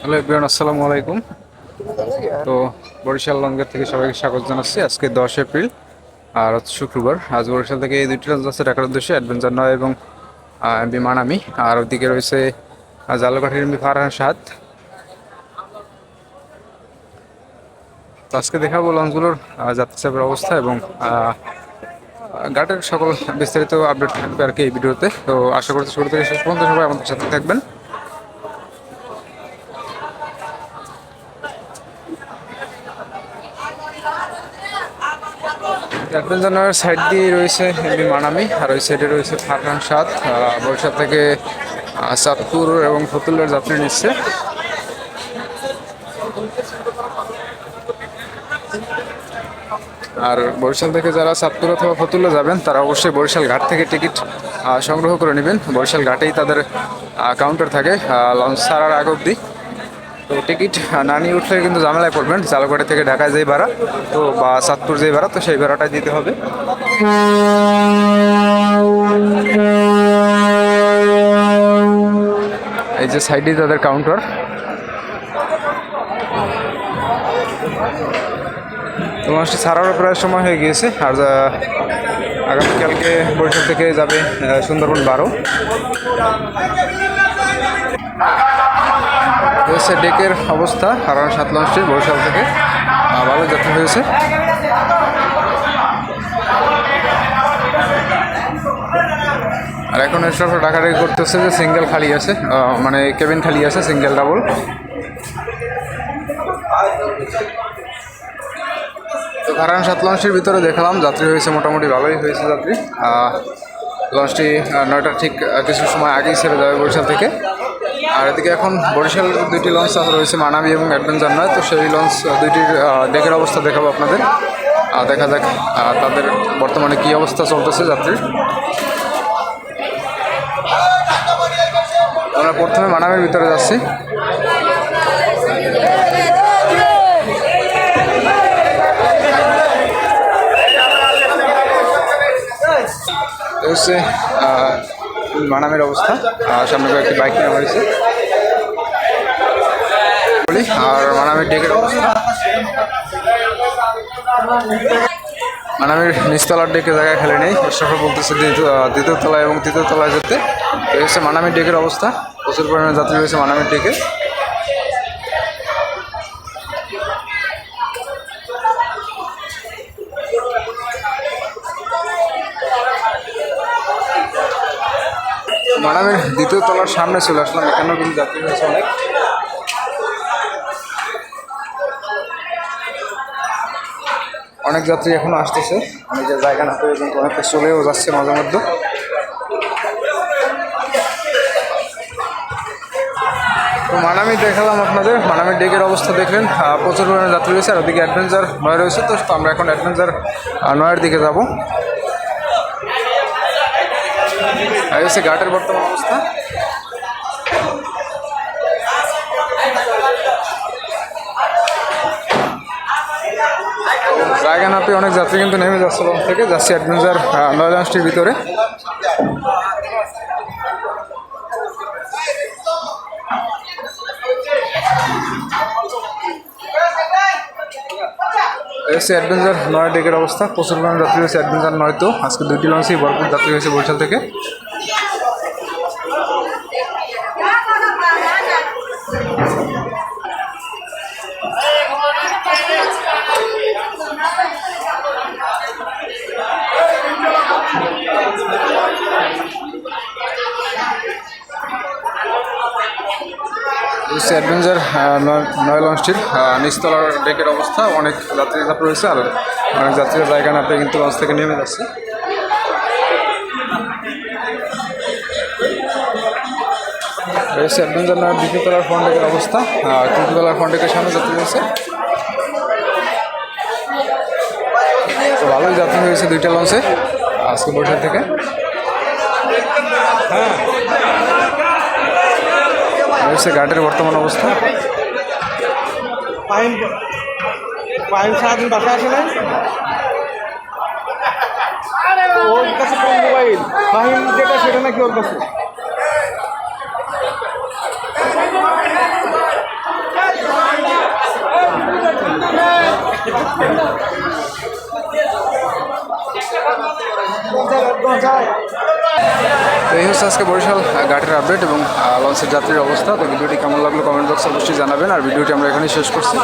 Hello everyone আসসালামু আলাইকুম। তো বরিশাল লঞ্চের থেকে সবাইকে স্বাগত জানাচ্ছি আজকে দশ এপ্রিল আর হচ্ছে শুক্রবার। আজ বরিশাল থেকে এই দুইটি লঞ্চ আছে ঢাকার উদ্দেশ্যে অ্যাডভেঞ্চার নয় এবং এমবি মানামি। আর ওদিকে রয়েছে জালকাঠির এমবি ফারহান সাত তো আজকে দেখাবো লঞ্চগুলোর আহ, যাত্রী চাপের অবস্থা এবং ঘাটের সকল বিস্তারিত আপডেট থাকবে আর কি এই ভিডিওতে। তো আশা করছি শুরু থেকে শেষ পর্যন্ত সবাই আমাদের সাথে থাকবেন। নয়ের সাইড দিয়ে রয়েছে এমবি মানামি, আর ওই সাইডে রয়েছে ফারহান সাত বরিশাল থেকে চাঁদপুর এবং ফতুল্লার যাত্রী নিচ্ছে। আর বরিশাল থেকে যারা চাঁদপুর অথবা ফতুল্লা যাবেন, তারা অবশ্যই বরিশাল ঘাট থেকে টিকিট সংগ্রহ করে নেবেন। বরিশাল ঘাটেই তাদের কাউন্টার থাকে লঞ্চ ছাড়ার আগ অবধি। তো টিকিট না নিয়ে উঠলে কিন্তু ঝামেলায় পড়বেন। জালগাড়ি থেকে ঢাকায় যেই ভাড়া, তো বা চাঁদপুর যেই ভাড়া, তো সেই ভাড়াটাই দিতে হবে। এই যে সাইডে তাদের কাউন্টার তো লঞ্চটি ছাড়ারও প্রায় সময় হয়ে গিয়েছে। আর আগামীকালকে বরিশাল থেকে যাবে সুন্দরবন বারো। হয়েছে ডেকের অবস্থা কারণ সাত লঞ্চটি বরিশাল থেকে। ভালো যাত্রা হয়েছে। আর এখন এসব ডাকাডাকি করতেছে যে সিঙ্গেল খালি আছে মানে কেবিন খালি আছে সিঙ্গেল ডাবল। তো কারণ সাত লঞ্চের ভিতরে দেখলাম যাত্রী হয়েছে মোটামুটি ভালোই হয়েছে যাত্রী। লঞ্চটি আহ, নয়টার ঠিক কিছু সময় আগেই ছেড়ে যাবে বরিশাল থেকে। আর এদিকে এখন বরিশাল দুইটি লঞ্চ রয়েছে মানাবি এবং অ্যাডভেঞ্চার নয় তো সেই লঞ্চ দুইটির ডেকের অবস্থা দেখাবো আপনাদের। আহ, দেখা যাক তাদের বর্তমানে কী অবস্থা চলতেছে যাত্রীর। আমরা প্রথমে মানাবের ভিতরে যাচ্ছি। হচ্ছে মানামের অবস্থা। আর সামনে কয়েকটি বাইক নেওয়া হয়েছে। অবস্থা মানামের নিচতলার ডেকে জায়গায় খেলে নেই। সফর বলতেছে দ্বিতীয় তলায় এবং তৃতীয় তলায় যেতে। এই হচ্ছে মানামের ডেকের অবস্থা। প্রচুর পরিমাণে যাত্রী রয়েছে মানামের ডেকে। মানামের দ্বিতীয় তলার সামনে চলে আসলাম। এখানেও কিন্তু যাত্রী রয়েছে অনেক। অনেক যাত্রী এখনও আসতেছে। অনেকের জায়গা না পেয়ে কিন্তু অনেকে চলেও যাচ্ছে মাঝে মধ্যে। তো মানামি দেখালাম আপনাদের। মানামির ডেকের অবস্থা দেখলেন। প্রচুর পরিমাণে যাত্রী রয়েছে, আর ওদিকে অ্যাডভেঞ্চার নয় রয়েছে। তো আমরা এখন অ্যাডভেঞ্চার নয়ের দিকে যাব। আর ঘাটের বর্তমান অবস্থা। জায়গা না পেয়ে অনেক যাত্রী কিন্তু নেমে যাচ্ছে লঞ্চ থেকে, যাচ্ছে অ্যাডভেঞ্চার নয় লঞ্চটির ভিতরে। এসে অ্যাডভেঞ্চার নয় ডেকের অবস্থা। প্রচুর পরিমাণ যাত্রী হয়েছে অ্যাডভেঞ্চার নয় তো। আজকে দুইটি লঞ্চেই ভরপুর যাত্রী হয়েছে বরিশাল থেকে। হচ্ছে অ্যাডভেঞ্চার নয় লঞ্চটির নিচতলার ডেকের অবস্থা, অনেক যাত্রী চাপ রয়েছে আর অনেক যাত্রীর জায়গা না পেয়ে কিন্তু লঞ্চ থেকে নেমে যাচ্ছে। রয়েছে অ্যাডভেঞ্চার নয় দ্বিতীয় ফ্রন্ট ডেকের অবস্থা তৃতীয় তলার ফ্রন্ট ডেকের সামনে যাত্রী রয়েছে। ভালোই যাত্রী হয়েছে দুইটা লঞ্চে আজকে বরিশাল থেকে। সে গার্ডের বর্তমান অবস্থা। পায়েল সারাদিন বাসা আসে না ওর মোবাইল। ফাহিম যেটা সেটা নাকি ওর কাছে? এই হচ্ছে আজকে বরিশাল ঘাটের আপডেট এবং লঞ্চের যাত্রীর অবস্থা। তো ভিডিওটি কেমন লাগল কমেন্ট বক্সে অবশ্যই জানাবেন। আর ভিডিওটি আমরা এখানেই শেষ করছি।